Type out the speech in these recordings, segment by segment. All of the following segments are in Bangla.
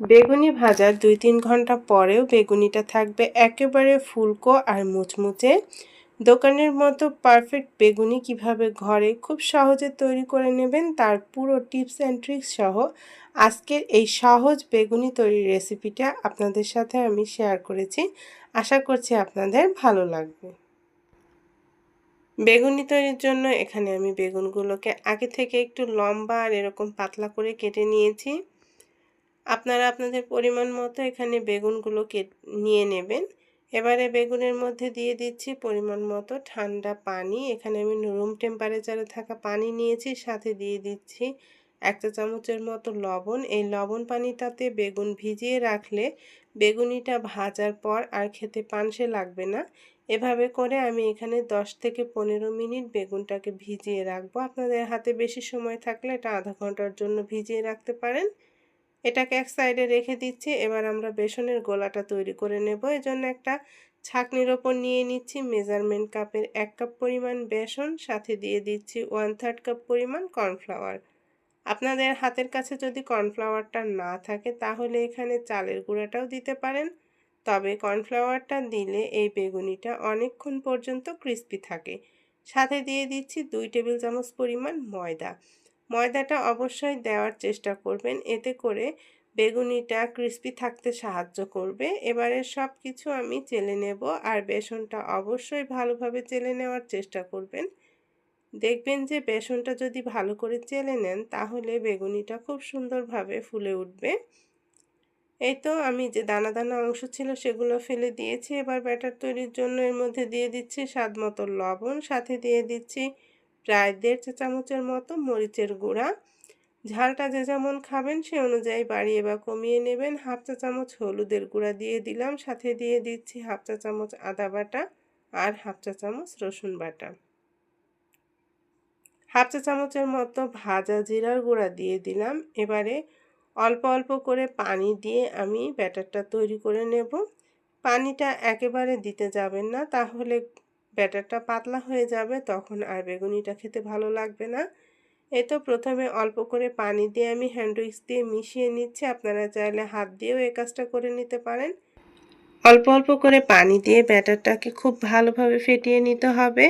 বেগুনি ভাজার দুই তিন ঘণ্টা পরেও বেগুনিটা থাকবে একেবারে ফুলকো আর মুচমুচে। দোকানের মতো পারফেক্ট বেগুনি কীভাবে ঘরে খুব সহজে তৈরি করে নেবেন তার পুরো টিপস অ্যান্ড ট্রিক্স সহ আজকের এই সহজ বেগুনি তৈরির রেসিপিটা আপনাদের সাথে আমি শেয়ার করেছি। আশা করছি আপনাদের ভালো লাগবে। বেগুনি তৈরির জন্য এখানে আমি বেগুনগুলোকে আগে থেকে একটু লম্বা আর এরকম পাতলা করে কেটে নিয়েছি। আপনারা আপনাদের পরিমাণ মতো এখানে বেগুনগুলো নিয়ে নেবেন। এবারে বেগুনের মধ্যে দিয়ে দিচ্ছি পরিমাণ মতো ঠান্ডা পানি। এখানে আমি রুম টেম্পারেচারে থাকা পানি নিয়েছি, সাথে দিয়ে দিচ্ছি এক চা চামচের মতো লবণ। এই লবণ পানিটাতে বেগুন ভিজিয়ে রাখলে বেগুনিটা ভাজার পর আর খেতে পানসে লাগবে না। এভাবে করে আমি এখানে 10 থেকে পনেরো মিনিট বেগুনটাকে ভিজিয়ে রাখব। আপনাদের হাতে বেশি সময় থাকলে এটা আধা ঘণ্টার জন্য ভিজিয়ে রাখতে পারেন। এটাকে এক সাইডে রেখে দিচ্ছি। এবার আমরা বেসনের গোলাটা তৈরি করে নেব। এজন্য একটা ছাকনির ওপর নিয়ে নিচ্ছি মেজারমেন্ট কাপের এক কাপ পরিমাণ বেসন, সাথে দিয়ে দিচ্ছি ওয়ান থার্ড কাপ পরিমাণ কর্নফ্লাওয়ার। আপনাদের হাতের কাছে যদি কর্নফ্লাওয়ারটা না থাকে, তাহলে এখানে চালের গুঁড়াটাও দিতে পারেন। তবে কর্নফ্লাওয়ারটা দিলে এই বেগুনিটা অনেকক্ষণ পর্যন্ত ক্রিস্পি থাকে। সাথে দিয়ে দিচ্ছি দুই টেবিল চামচ পরিমাণ ময়দা। ময়দাটা অবশ্যই দেওয়ার চেষ্টা করবেন। এতে করে বেগুনিটা ক্রিস্পি থাকতে সাহায্য করবে। এবারে সব কিছু আমি চেলে নেব আর বেসনটা অবশ্যই ভালোভাবে চেলে নেওয়ার চেষ্টা করবেন। দেখবেন যে বেসনটা যদি ভালো করে চেলে নেন, তাহলে বেগুনিটা খুব সুন্দরভাবে ফুলে উঠবে। এই তো আমি যে দানা দানা অংশ ছিল সেগুলো ফেলে দিয়েছি। এবার ব্যাটার তৈরির জন্য এর মধ্যে দিয়ে দিচ্ছি স্বাদ মতো লবণ, সাথে দিয়ে দিচ্ছি প্রায় দেড় চা চামচের মতো মরিচের গুঁড়া। ঝালটা যে যেমন খাবেন, সে অনুযায়ী বাড়িয়ে বা কমিয়ে নেবেন। হাফ চা চামচ হলুদের গুঁড়া দিয়ে দিলাম, সাথে দিয়ে দিচ্ছি হাফ চা চামচ আদা বাটা আর হাফ চা চামচ রসুন বাটা। হাফ চা চামচের মতো ভাজা জিরার গুঁড়া দিয়ে দিলাম। এবারে অল্প অল্প করে পানি দিয়ে আমি ব্যাটারটা তৈরি করে নেব। পানিটা একেবারে দিতে যাবেন না, তাহলে ব্যাটারটা পাতলা হয়ে যাবে, তখন আর বেগুনিটা খেতে ভালো লাগবে না। এই তো প্রথমে অল্প করে পানি দিয়ে আমি হ্যান্ড দিয়ে মিশিয়ে নিচ্ছি। আপনারা চাইলে হাত দিয়েও এই কাজটা করে নিতে পারেন। অল্প অল্প করে পানি দিয়ে ব্যাটারটাকে খুব ভালোভাবে ফেটিয়ে নিতে হবে।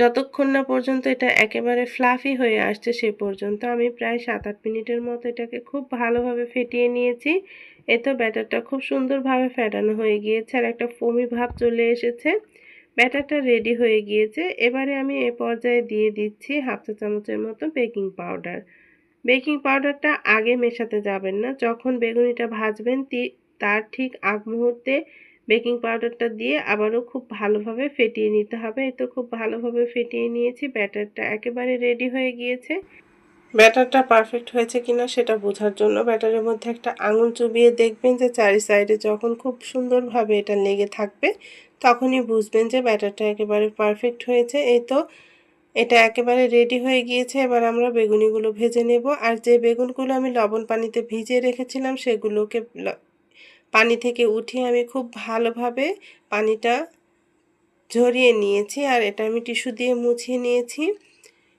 যতক্ষণ না পর্যন্ত এটা একেবারে ফ্লাফি হয়ে আসছে, সে পর্যন্ত আমি প্রায় সাত আট মিনিটের মতো এটাকে খুব ভালোভাবে ফেটিয়ে নিয়েছি। এতে ব্যাটারটা খুব সুন্দরভাবে ফেটানো হয়ে গিয়েছে আর একটা ফমি ভাব চলে এসেছে। ব্যাটারটা রেডি হয়ে গিয়েছে। এবারে আমি এ পর্যায়ে দিয়ে দিচ্ছি হাফ চা চামচের মতো বেকিং পাউডার। বেকিং পাউডারটা আগে মেশাতে যাবেন না। যখন বেগুনিটা ভাজবেন তার ঠিক আগ মুহূর্তে বেকিং পাউডারটা দিয়ে আবারও খুব ভালোভাবে ফেটিয়ে নিতে হবে। এই তো খুব ভালোভাবে ফেটিয়ে নিয়েছি, ব্যাটারটা একেবারে রেডি হয়ে গিয়েছে। ব্যাটারটা পারফেক্ট হয়েছে কিনা সেটা বোঝার জন্য ব্যাটারের মধ্যে একটা আঙুল চুবিয়ে দেখবেন যে চারি সাইডে যখন খুব সুন্দরভাবে এটা লেগে থাকবে, তখনই বুঝবেন যে ব্যাটারটা একেবারে পারফেক্ট হয়েছে। এই তো এটা একেবারে রেডি হয়ে গিয়েছে। এবার আমরা বেগুনিগুলো ভেজে নেব। আর যে বেগুনগুলো আমি লবণ পানিতে ভিজিয়ে রেখেছিলাম, সেগুলোকে পানি থেকে উঠিয়ে আমি খুব ভালোভাবে পানিটা ঝরিয়ে নিয়েছি। আর এটা আমি টিস্যু দিয়ে মুছিয়ে নিয়েছি।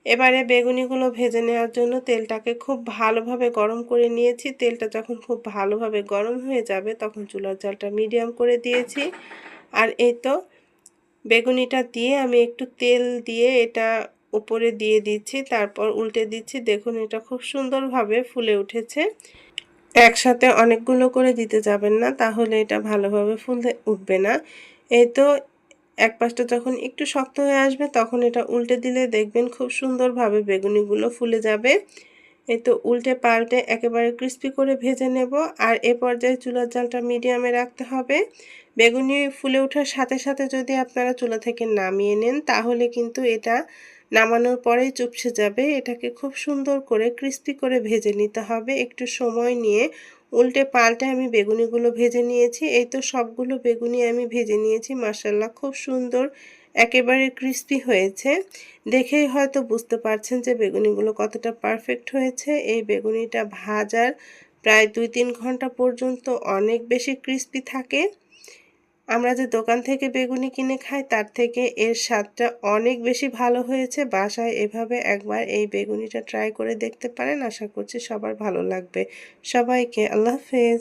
এবারে বেগুনিগুলো ভেজে নেওয়ার জন্য তেলটাকে খুব ভালোভাবে গরম করে নিয়েছি। তেলটা যখন খুব ভালোভাবে গরম হয়ে যাবে তখন চুলার জালটা মিডিয়াম করে দিয়েছি। আর এই তো বেগুনিটা দিয়ে আমি একটু তেল দিয়ে এটা উপরে দিয়ে দিচ্ছি, তারপর উল্টে দিচ্ছি। দেখুন এটা খুব সুন্দরভাবে ফুলে উঠেছে। একসাথে অনেকগুলো করে দিতে যাবেন না, তাহলে এটা ভালোভাবে ফুলে উঠবে না। এই তো এক পাশটা যখন একটু শক্ত হয়ে আসবে, তখন এটা উল্টে দিলে দেখবেন খুব সুন্দরভাবে বেগুনিগুলো ফুলে যাবে। এ তো উল্টে পাল্টে একেবারে ক্রিস্পি করে ভেজে নেব। আর এ পর্যায়ে চুলার জালটা মিডিয়ামে রাখতে হবে। বেগুনি ফুলে ওঠার সাথে সাথে যদি আপনারা চুলা থেকে নামিয়ে নেন, তাহলে কিন্তু এটা নামানোর পরেই চুপসে যাবে। এটাকে খুব সুন্দর করে ক্রিস্পি করে ভেজে নিতে হবে। একটু সময় নিয়ে উল্টে পাল্টে আমি বেগুনিগুলো ভেজে নিয়েছি। এই তো সবগুলো বেগুনি আমি ভেজে নিয়েছি। মাসাল্লাহ খুব সুন্দর একেবারে ক্রিস্পি হয়েছে। দেখেই হয়তো বুঝতে পারছেন যে বেগুনিগুলো কতটা পারফেক্ট হয়েছে। এই বেগুনিটা ভাজার প্রায় দুই তিন ঘণ্টা পর্যন্ত অনেক বেশি ক্রিস্পি থাকে। আমরা যে দোকান থেকে বেগুনি কিনে খাই, তার থেকে এর স্বাদটা অনেক বেশি ভালো হয়েছে। বাসায় এভাবে একবার এই বেগুনিটা ট্রাই করে দেখতে পারেন। আশা করছি সবার ভালো লাগবে। সবাইকে আল্লাহ হাফেজ।